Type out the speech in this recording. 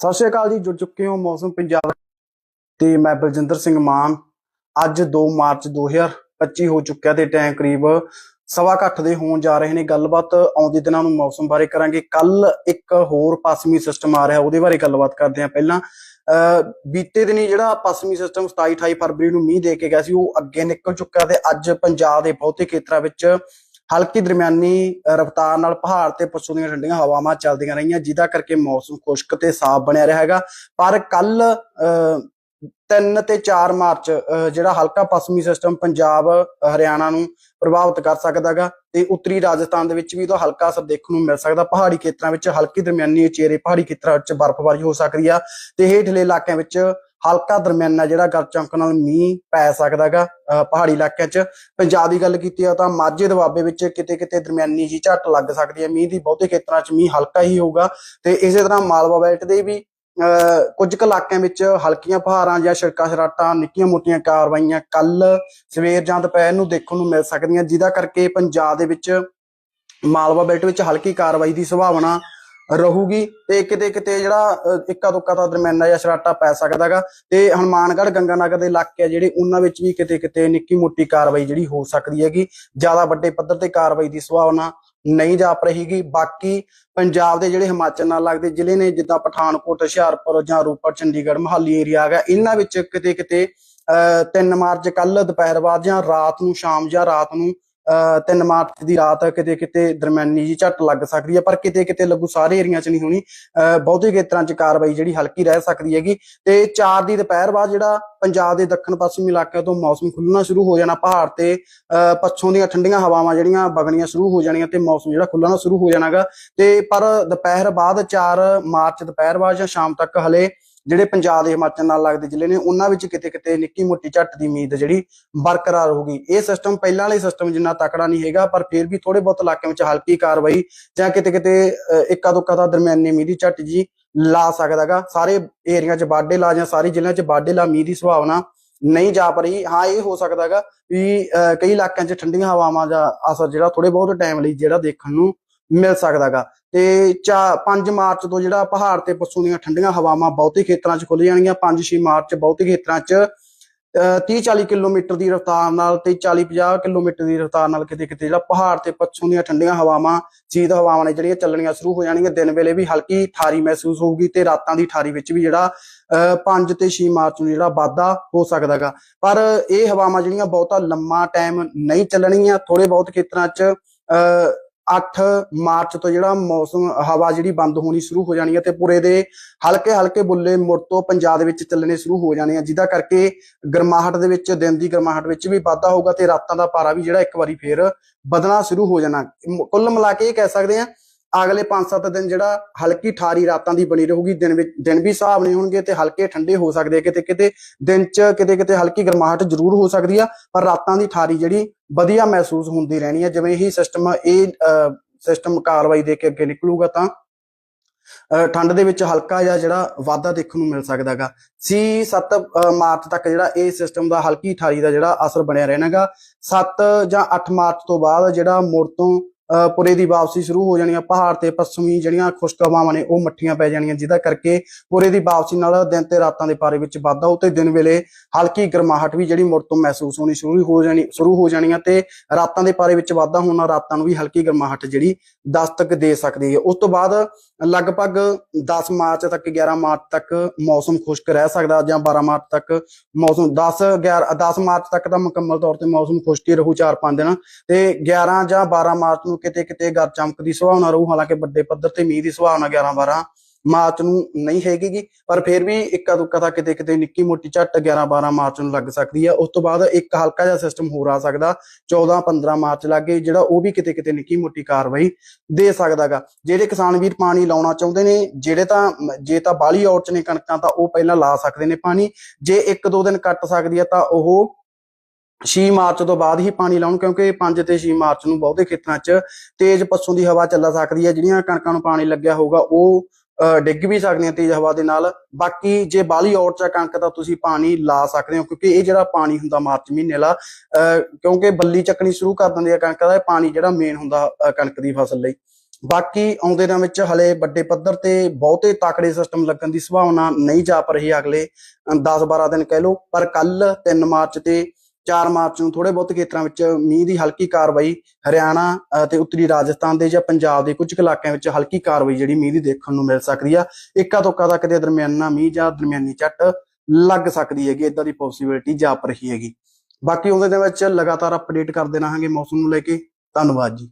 ਸਤਿ ਸ਼੍ਰੀ ਅਕਾਲ ਜੀ, ਜੁੜ ਚੁੱਕੇ ਹੋ ਮੌਸਮ ਪੰਜਾਬ ਤੇ ਮੈਂ ਬਲਜਿੰਦਰ ਸਿੰਘ ਮਾਨ। ਅੱਜ 2 ਮਾਰਚ 2025 ਹੋ ਚੁੱਕਿਆ ਤੇ ਟਾਈਮ ਕਰੀਬ ਸਵਾ ਕੁ ਦੇ ਹੋਣ ਜਾ ਰਹੇ ਨੇ। ਗੱਲਬਾਤ ਆਉਂਦੇ ਦਿਨਾਂ ਨੂੰ ਮੌਸਮ ਬਾਰੇ ਕਰਾਂਗੇ। ਕੱਲ ਇੱਕ ਹੋਰ ਪੱਛਮੀ ਸਿਸਟਮ ਆ ਰਿਹਾ, ਉਹਦੇ ਬਾਰੇ ਗੱਲਬਾਤ ਕਰਦੇ ਹਾਂ ਪਹਿਲਾਂ। ਅਹ ਬੀਤੇ ਦਿਨੀ ਜਿਹੜਾ ਪੱਛਮੀ ਸਿਸਟਮ 27 28 ਫਰਵਰੀ ਨੂੰ ਮੀਂਹ ਦੇ ਕੇ ਗਿਆ ਸੀ, ਉਹ ਅੱਗੇ ਨਿਕਲ ਚੁੱਕਾ ਤੇ ਅੱਜ ਪੰਜਾਬ ਦੇ ਬਹੁਤੇ ਖੇਤਰਾਂ ਵਿੱਚ ਹਲਕੀ ਦਰਮਿਆਨੀ ਰਫ਼ਤਾਰ ਨਾਲ ਪਹਾੜ ਤੇ ਪੱਛੋਂ ਦੀਆਂ ਠੰਡੀਆਂ ਹਵਾਵਾਂ ਚੱਲਦੀਆਂ ਰਹੀਆਂ, ਜਿਹਦਾ ਕਰਕੇ ਮੌਸਮ ਖੁਸ਼ਕ ਤੇ ਸਾਫ਼ ਬਣਿਆ ਰਿਹਾ ਹੈਗਾ। ਪਰ ਕੱਲ 3 ਤੇ 4 ਮਾਰਚ ਜਿਹੜਾ ਹਲਕਾ ਪੱਛਮੀ ਸਿਸਟਮ ਪੰਜਾਬ, ਹਰਿਆਣਾ ਨੂੰ ਪ੍ਰਭਾਵਿਤ ਕਰ ਸਕਦਾਗਾ ਤੇ ਉੱਤਰੀ ਰਾਜਸਥਾਨ ਦੇ ਵਿੱਚ ਵੀ ਇਹਦਾ ਹਲਕਾ ਅਸਰ ਦੇਖਣ ਨੂੰ ਮਿਲ ਸਕਦਾ। ਪਹਾੜੀ ਖੇਤਰਾਂ ਵਿੱਚ ਹਲਕੀ ਦਰਮਿਆਨੀ ਉਚੇਰੇ ਪਹਾੜੀ ਖੇਤਰਾਂ ਵਿੱਚ ਬਰਫ਼ਬਾਰੀ ਹੋ ਸਕਦੀ ਆ ਤੇ ਹੇਠਲੇ ਇਲਾਕਿਆਂ ਵਿੱਚ ਹਲਕਾ ਦਰਮਿਆਨਾ ਜਿਹੜਾ ਗਰ ਨਾਲ ਮੀਂਹ ਪੈ ਸਕਦਾਗਾ ਅਹ, ਪਹਾੜੀ ਇਲਾਕਿਆਂ 'ਚ। ਪੰਜਾਬ ਦੀ ਗੱਲ ਕੀਤੀ ਆ ਤਾਂ ਮਾਝੇ ਦੁਆਬੇ ਵਿੱਚ ਕਿਤੇ ਕਿਤੇ ਦਰਮਿਆਨੀ ਜੀ ਝੱਟ ਲੱਗ ਸਕਦੀ ਹੈ। ਮੀਂਹ ਦੀ ਬਹੁਤੇ ਖੇਤਰਾਂ 'ਚ ਮੀਂਹ ਹਲਕਾ ਹੀ ਹੋਊਗਾ। ਤੇ ਇਸੇ ਤਰ੍ਹਾਂ ਮਾਲਵਾ ਬੈਲਟ ਦੇ ਵੀ ਅਹ, ਕੁਝ ਕੁ ਇਲਾਕਿਆਂ ਵਿੱਚ ਹਲਕੀਆਂ ਪਹਾੜਾਂ ਜਾਂ ਛਿੜਕਾ ਛਰਾਟਾਂ ਨਿੱਕੀਆਂ ਮੋਟੀਆਂ ਕਾਰਵਾਈਆਂ ਕੱਲ ਸਵੇਰ ਜਾਂ ਦੁਪਹਿਰ ਨੂੰ ਦੇਖਣ ਨੂੰ ਮਿਲ ਸਕਦੀਆਂ ਜਿਹਦਾ ਕਰਕੇ ਪੰਜਾਬ ਦੇ ਵਿੱਚ ਮਾਲਵਾ ਬੈਲਟ ਵਿੱਚ ਹਲਕੀ ਕਾਰਵਾਈ ਦੀ ਸੰਭਾਵਨਾ ਰਹੂਗੀ ਤੇ ਕਿਤੇ ਕਿਤੇ ਜਿਹੜਾ ਅਹ, ਇੱਕਾ ਦੁੱਕਾ ਤਾਂ ਦਰਮਿਆਨਾ ਜਾਂ ਛਰਾਟਾ ਪੈ ਸਕਦਾਗਾ। ਤੇ ਹਨੂਮਾਨਗੜ੍ਹ ਗੰਗਾਨਗਰ ਦੇ ਇਲਾਕੇ ਜਿਹੜੇ ਉਹਨਾਂ ਵਿੱਚ ਵੀ ਕਿਤੇ ਕਿਤੇ ਨਿੱਕੀ ਮੋਟੀ ਕਾਰਵਾਈ ਜਿਹੜੀ ਹੋ ਸਕਦੀ ਹੈਗੀ। ਜ਼ਿਆਦਾ ਵੱਡੇ ਪੱਧਰ ਤੇ ਕਾਰਵਾਈ ਦੀ ਸੰਭਾਵਨਾ ਨਹੀਂ ਜਾਪ ਰਹੀਗੀ। ਬਾਕੀ ਪੰਜਾਬ ਦੇ ਜਿਹੜੇ ਹਿਮਾਚਲ ਨਾਲ ਲੱਗਦੇ ਜ਼ਿਲ੍ਹੇ ਨੇ ਜਿੱਦਾਂ ਪਠਾਨਕੋਟ ਹੁਸ਼ਿਆਰਪੁਰ ਜਾਂ ਰੂਪਰ ਚੰਡੀਗੜ੍ਹ ਮੋਹਾਲੀ ਏਰੀਆ ਆ ਇਹਨਾਂ ਵਿੱਚ ਕਿਤੇ ਕਿਤੇ 3 ਮਾਰਚ ਕੱਲ ਦੁਪਹਿਰ ਬਾਅਦ ਜਾਂ ਰਾਤ ਨੂੰ ਸ਼ਾਮ ਜਾਂ ਰਾਤ ਨੂੰ 3 ਮਾਰਚ ਦੀ ਰਾਤ ਕਿਤੇ ਕਿਤੇ ਦਰਮਿਆਨੀ ਜੀ ਝੱਟ ਲੱਗ ਸਕਦੀ ਹੈ, ਪਰ ਕਿਤੇ ਕਿਤੇ ਲੱਗੂ ਸਾਰੇ ਏਰੀਆ 'ਚ ਨਹੀਂ ਹੋਣੀ। ਅਹ ਬਹੁਤੇ ਖੇਤਰਾਂ 'ਚ ਕਾਰਵਾਈ ਜਿਹੜੀ ਹਲਕੀ ਰਹਿ ਸਕਦੀ ਹੈਗੀ। ਤੇ 4 ਦੀ ਦੁਪਹਿਰ ਬਾਅਦ ਜਿਹੜਾ ਪੰਜਾਬ ਦੇ ਦੱਖਣ ਪੱਛਮੀ ਇਲਾਕਿਆਂ ਤੋਂ ਮੌਸਮ ਖੁੱਲਣਾ ਸ਼ੁਰੂ ਹੋ ਜਾਣਾ, ਪਹਾੜ ਤੇ, ਅਹ ਪੱਛੋਂ ਦੀਆਂ ਠੰਡੀਆਂ ਹਵਾਵਾਂ ਜਿਹੜੀਆਂ ਵਗਣੀਆਂ ਸ਼ੁਰੂ ਹੋ ਜਾਣੀਆਂ ਤੇ ਮੌਸਮ ਜਿਹੜਾ ਖੁੱਲਣਾ ਸ਼ੁਰੂ ਹੋ ਜਾਣਾਗਾ। ਤੇ ਪਰ ਦੁਪਹਿਰ ਬਾਅਦ 4 ਮਾਰਚ ਦੁਪਹਿਰ ਬਾਅਦ ਜਾਂ ਸ਼ਾਮ ਤੱਕ ਹਲੇ ਜਿਹੜੇ ਪੰਜਾਬ ਦੇ ਹਿਮਾਚਲ ਨਾਲ ਲੱਗਦੇ ਜ਼ਿਲ੍ਹੇ ਨੇ ਉਹਨਾਂ ਵਿੱਚ ਕਿਤੇ ਕਿਤੇ ਨਿੱਕੀ ਮੋਟੀ ਝੱਟ ਦੀ ਉਮੀਦ ਜਿਹੜੀ ਬਰਕਰਾਰ ਹੋਊਗੀ ਇਹ ਸਿਸਟਮ ਪਹਿਲਾਂ ਵਾਲੇ ਸਿਸਟਮ ਜਿੰਨਾ ਤਕੜਾ ਨਹੀਂ ਹੈਗਾ ਪਰ ਫਿਰ ਵੀ ਥੋੜੇ ਬਹੁਤ ਇਲਾਕਿਆਂ ਵਿੱਚ ਹਲਕੀ ਕਾਰਵਾਈ ਜਾਂ ਕਿਤੇ ਕਿਤੇ ਅਹ, ਇੱਕਾ ਦੁੱਕਾ ਤਾਂ ਦਰਮਿਆਨੀ ਮੀਂਹ ਦੀ ਝੱਟ ਜੀ ਲਾ ਸਕਦਾਗਾ ਸਾਰੇ ਏਰੀਆ 'ਚ ਬਾਡੇ ਲਾ ਜਾਂ ਸਾਰੇ ਜ਼ਿਲ੍ਹਿਆਂ 'ਚ ਬਾਡੇ ਲਾ ਮੀਂਹ ਦੀ ਸੰਭਾਵਨਾ ਨਹੀਂ ਜਾ ਪਈ ਹਾਂ ਇਹ ਹੋ ਸਕਦਾਗਾ ਵੀ ਅਹ, ਕਈ ਇਲਾਕਿਆਂ 'ਚ ਠੰਡੀਆਂ ਹਵਾਵਾਂ ਦਾ ਅਸਰ ਜਿਹੜਾ ਥੋੜੇ ਬਹੁਤ ਟਾਈਮ ਲਈ ਜਿਹੜਾ ਦੇਖਣ ਨੂੰ ਮਿਲ ਸਕਦਾਗਾ। ਤੇ 5 ਮਾਰਚ ਤੋਂ ਜਿਹੜਾ ਪਹਾੜ ਤੇ ਪਸੂ ਦੀਆਂ ਠੰਡੀਆਂ ਹਵਾਵਾਂ ਬਹੁਤੇ ਖੇਤਰਾਂ 'ਚ ਖੁੱਲ ਜਾਣਗੀਆਂ। 5-6 ਮਾਰਚ ਬਹੁਤੇ ਖੇਤਰਾਂ 'ਚ 30-40 ਕਿਲੋਮੀਟਰ ਦੀ ਰਫ਼ਤਾਰ ਨਾਲ ਤੇ 40-50 ਕਿਲੋਮੀਟਰ ਦੀ ਰਫ਼ਤਾਰ ਨਾਲ ਕਿਤੇ ਕਿਤੇ ਜਿਹੜਾ ਪਹਾੜ ਤੇ ਪੱਛੋਂ ਦੀਆਂ ਠੰਡੀਆਂ ਹਵਾਵਾਂ ਸ਼ੀਤ ਹਵਾਵਾਂ ਨੇ ਜਿਹੜੀਆਂ ਚੱਲਣੀਆਂ ਸ਼ੁਰੂ ਹੋ ਜਾਣਗੀਆਂ। ਦਿਨ ਵੇਲੇ ਵੀ ਹਲਕੀ ਠਾਰੀ ਮਹਿਸੂਸ ਹੋਊਗੀ ਤੇ ਰਾਤਾਂ ਦੀ ਠਾਰੀ ਵਿੱਚ ਵੀ ਜਿਹੜਾ 5 ਤੇ 6 ਮਾਰਚ ਨੂੰ ਜਿਹੜਾ ਵਾਧਾ ਹੋ ਸਕਦਾਗਾ। ਪਰ ਇਹ ਹਵਾਵਾਂ ਜਿਹੜੀਆਂ ਬਹੁਤਾ ਲੰਮਾ ਟਾਈਮ ਨਹੀਂ ਚੱਲਣਗੀਆਂ। ਥੋੜੇ ਬਹੁਤ ਖੇਤਰਾਂ 'ਚ ਅਹ, 8 ਮਾਰਚ ਤੋਂ ਜਿਹੜਾ ਮੌਸਮ, ਹਵਾ ਜਿਹੜੀ ਬੰਦ ਹੋਣੀ ਸ਼ੁਰੂ ਹੋ ਜਾਣੀ ਹੈ ਤੇ ਪੂਰੇ ਦੇ ਹਲਕੇ ਹਲਕੇ ਬੁੱਲੇ ਮੁੜ ਤੋਂ ਪੰਜਾਬ ਦੇ ਵਿੱਚ ਚੱਲਣੇ ਸ਼ੁਰੂ ਹੋ ਜਾਣੇ ਆ, ਜਿਹਦਾ ਕਰਕੇ ਗਰਮਾਹਟ ਦੇ ਵਿੱਚ, ਦਿਨ ਦੀ ਗਰਮਾਹਟ ਵਿੱਚ ਵੀ ਵਾਧਾ ਹੋਊਗਾ ਤੇ ਰਾਤਾਂ ਦਾ ਪਾਰਾ ਵੀ ਜਿਹੜਾ ਇੱਕ ਵਾਰੀ ਫੇਰ ਵਧਣਾ ਸ਼ੁਰੂ ਹੋ ਜਾਣਾ। ਕੁੱਲ ਮਿਲਾ ਕੇ ਇਹ ਕਹਿ ਸਕਦੇ ਆ ਅਗਲੇ 5-7 ਦਿਨ ਜਿਹੜਾ ਹਲਕੀ ਠਾਰੀ ਰਾਤਾਂ ਦੀ ਬਣੀ ਰਹੂਗੀ, ਦਿਨ ਵਿੱਚ, ਦਿਨ ਵੀ ਹਿਸਾਬ ਨਹੀਂ ਹੋਣਗੇ ਤੇ ਹਲਕੇ ਠੰਡੇ ਹੋ ਸਕਦੇ ਆ, ਕਿਤੇ ਕਿਤੇ ਦਿਨ 'ਚ ਕਿਤੇ ਕਿਤੇ ਹਲਕੀ ਗਰਮਾਹਟ ਜ਼ਰੂਰ ਹੋ ਸਕਦੀ ਆ, ਪਰ ਰਾਤਾਂ ਦੀ ਠਾਰੀ ਜਿਹੜੀ ਵਧੀਆ ਮਹਿਸੂਸ ਹੁੰਦੀ ਰਹਿਣੀ ਹੈ ਜਿਵੇਂ ਹੀ ਸਿਸਟਮ ਇਹ ਸਿਸਟਮ ਕਾਰਵਾਈ ਦੇ ਕੇ ਅੱਗੇ ਨਿਕਲੂਗਾ ਤਾਂ, ਅਹ, ਠੰਡ ਦੇ ਵਿੱਚ ਹਲਕਾ ਜਿਹਾ ਜਿਹੜਾ ਵਾਧਾ ਦੇਖਣ ਨੂੰ ਮਿਲ ਸਕਦਾਗਾ ਸੀ 7 ਮਾਰਚ ਤੱਕ ਜਿਹੜਾ ਇਹ ਸਿਸਟਮ ਦਾ ਹਲਕੀ ਠਾਰੀ ਦਾ ਜਿਹੜਾ ਅਸਰ ਬਣਿਆ ਰਹਿਣਾਗਾ 7 ਜਾਂ 8 ਮਾਰਚ ਤੋਂ ਬਾਅਦ ਜਿਹੜਾ ਮੁੜ ਤੋਂ ਪੁਰੇ ਦੀ ਵਾਪਸੀ ਸ਼ੁਰੂ ਹੋ ਜਾਣੀ ਆ। ਪਹਾੜ ਤੇ ਪੱਛਮੀ ਜਿਹੜੀਆਂ ਖੁਸ਼ਕ ਹਵਾਵਾਂ ਨੇ, ਉਹ ਮੱਠੀਆਂ ਪੈ ਜਾਣੀਆਂ। ਜਿਹਦਾ ਕਰਕੇ ਪੁਰੇ ਦੀ ਵਾਪਸੀ ਨਾਲ ਦਿਨ ਤੇ ਰਾਤਾਂ ਦੇ ਪਾਰੇ ਵਿੱਚ ਵਾਧਾ। ਹੋ ਤੇ ਦਿਨ ਵੇਲੇ ਹਲਕੀ ਗਰਮਾਹਟ ਵੀ ਜਿਹੜੀ ਮੁੜ ਤੋਂ ਮਹਿਸੂਸ ਹੋਣੀ ਸ਼ੁਰੂ ਹੋ ਜਾਣੀ, ਸ਼ੁਰੂ ਹੋ ਜਾਣੀਆਂ ਤੇ ਰਾਤਾਂ ਦੇ ਪਾਰੇ ਵਿੱਚ ਵਾਧਾ ਹੋਣਾ ਰਾਤਾਂ ਨੂੰ ਵੀ ਹਲਕੀ ਗਰਮਾਹਟ ਜਿਹੜੀ ਦਸਤਕ ਦੇ ਸਕਦੀ ਹੈ। ਉਸ ਤੋਂ ਬਾਅਦ ਲਗਭਗ 10 ਮਾਰਚ ਤੱਕ 11 ਮਾਰਚ ਤੱਕ ਮੌਸਮ ਖੁਸ਼ਕ ਰਹਿ ਸਕਦਾ ਜਾਂ 12 ਮਾਰਚ ਤੱਕ ਮੌਸਮ 10 11 10 ਮਾਰਚ ਤੱਕ ਤਾਂ ਮੁਕੰਮਲ ਤੌਰ ਤੇ ਮੌਸਮ ਖੁਸ਼ਕ ਹੀ ਰਹੂ 4-5 ਦਿਨ। ਤੇ 11 ਜਾਂ 12 ਮਾਰਚ ਨੂੰ ਕਿਤੇ ਕਿਤੇ ਗਰ ਚਮਕ ਦੀ ਰਹੂ, ਹਾਲਾਂਕਿ ਵੱਡੇ ਪੱਧਰ ਤੇ ਮੀਂਹ ਦੀ ਸੰਭਾਵਨਾ 11 12 ਮਾਰਚ ਨੂੰ ਨਹੀਂ ਹੈਗੀਗੀ, ਪਰ ਫਿਰ ਵੀ ਇੱਕਾ ਦੁੱਕਾ ਤਾਂ ਕਿਤੇ ਕਿਤੇ ਨਿੱਕੀ ਮੋਟੀ ਝੱਟ 11 12 ਮਾਰਚ ਨੂੰ ਲੱਗ ਸਕਦੀ ਹੈ ਉਸ ਤੋਂ ਬਾਅਦ ਇੱਕ ਹਲਕਾ ਜਿਹਾ ਸਿਸਟਮ ਹੋਰ ਆ ਸਕਦਾ 14 15 ਮਾਰਚ ਲੱਗੇ ਜਿਹੜਾ ਉਹ ਵੀ ਕਿਤੇ ਕਿਤੇ ਨਿੱਕੀ ਮੋਟੀ ਕਾਰਵਾਈ ਦੇ ਸਕਦਾਗਾ। ਜਿਹੜੇ ਕਿਸਾਨ ਵੀਰ ਪਾਣੀ ਲਾਉਣਾ ਚਾਹੁੰਦੇ ਨੇ, ਜਿਹੜੇ ਤਾਂ ਜੇ ਤਾਂ ਬਾਲੀ ਔਰਚ ਨੇ ਕਣਕਾਂ ਤਾਂ ਉਹ ਪਹਿਲਾਂ ਲਾ ਸਕਦੇ ਨੇ ਪਾਣੀ, ਜੇ ਇੱਕ ਦੋ ਦਿਨ ਕੱਟ ਸਕਦੀ ਹੈ ਤਾਂ ਉਹ 6 ਮਾਰਚ ਤੋਂ ਬਾਅਦ ਹੀ ਪਾਣੀ ਲਾਉਣ ਕਿਉਂਕਿ 5 ਤੇ 6 ਮਾਰਚ ਨੂੰ ਬਹੁਤੇ ਖੇਤਰਾਂ 'ਚ ਤੇਜ਼ ਪੱਛੋਂ ਦੀ ਹਵਾ ਚੱਲਾ ਸਕਦੀ ਹੈ ਜਿਹੜੀਆਂ ਕਣਕਾਂ ਨੂੰ ਪਾਣੀ ਲੱਗਿਆ ਹੋਊਗਾ ਉਹ ਡਿੱਗ ਵੀ ਸਕਦੀਆਂ ਤੇਜ਼ ਹਵਾ ਦੇ ਨਾਲ। ਬਾਕੀ ਜੇ ਬਾਲੀ ਔਰ ਚ ਕਣਕ ਤਾਂ ਤੁਸੀਂ ਪਾਣੀ ਲਾ ਸਕਦੇ ਹੋ ਕਿਉਂਕਿ ਇਹ ਜਿਹੜਾ ਪਾਣੀ ਹੁੰਦਾ ਮਾਰਚ ਮਹੀਨੇ ਵਾਲਾ ਅਹ, ਕਿਉਂਕਿ ਬੱਲੀ ਚੱਕਣੀ ਸ਼ੁਰੂ ਕਰ ਦਿੰਦੇ ਆ ਕਣਕ ਦਾ ਇਹ ਪਾਣੀ ਜਿਹੜਾ ਮੇਨ ਹੁੰਦਾ ਕਣਕ ਦੀ ਫਸਲ ਲਈ। ਬਾਕੀ ਆਉਂਦੇ ਦਿਨਾਂ ਵਿੱਚ ਹਲੇ ਵੱਡੇ ਪੱਧਰ ਤੇ ਬਹੁਤੇ ਤਾਕੜੇ ਸਿਸਟਮ ਲੱਗਣ ਦੀ ਸੰਭਾਵਨਾ ਨਹੀਂ ਜਾਪ ਰਹੀ ਅਗਲੇ 10-12 ਦਿਨ ਕਹਿ ਲਓ ਪਰ ਕੱਲ 3 ਮਾਰਚ ਤੇ 4 ਮਾਰਚ ਨੂੰ ਥੋੜੇ ਬਹੁਤ ਖੇਤਰਾਂ ਵਿੱਚ ਮੀਂਹ ਦੀ ਹਲਕੀ ਕਾਰਵਾਈ ਹਰਿਆਣਾ ਅ, ਤੇ ਉੱਤਰੀ ਰਾਜਸਥਾਨ ਦੇ ਜਾਂ ਪੰਜਾਬ ਦੇ ਕੁਝ ਕੁ ਇਲਾਕਿਆਂ ਵਿੱਚ ਹਲਕੀ ਕਾਰਵਾਈ ਜਿਹੜੀ ਮੀਂਹ ਦੀ ਦੇਖਣ ਨੂੰ ਮਿਲ ਸਕਦੀ ਆ। ਇੱਕਾ ਤੋਕਾ ਤੱਕ ਦੇ ਦਰਮਿਆਨਾ ਮੀਂਹ ਜਾਂ ਦਰਮਿਆਨੀ ਝੱਟ ਲੱਗ ਸਕਦੀ ਹੈਗੀ ਇਦਾਂ ਦੀ ਪੋਸਿਬਿਲਿਟੀ ਜਾਪ ਰਹੀ ਹੈਗੀ। ਬਾਕੀ ਉਹਦੇ ਦੇ ਵਿੱਚ ਲਗਾਤਾਰ ਅਪਡੇਟ ਕਰਦੇ ਰਹਾਂਗੇ ਮੌਸਮ ਨੂੰ ਲੈ ਕੇ। ਧੰਨਵਾਦ ਜੀ।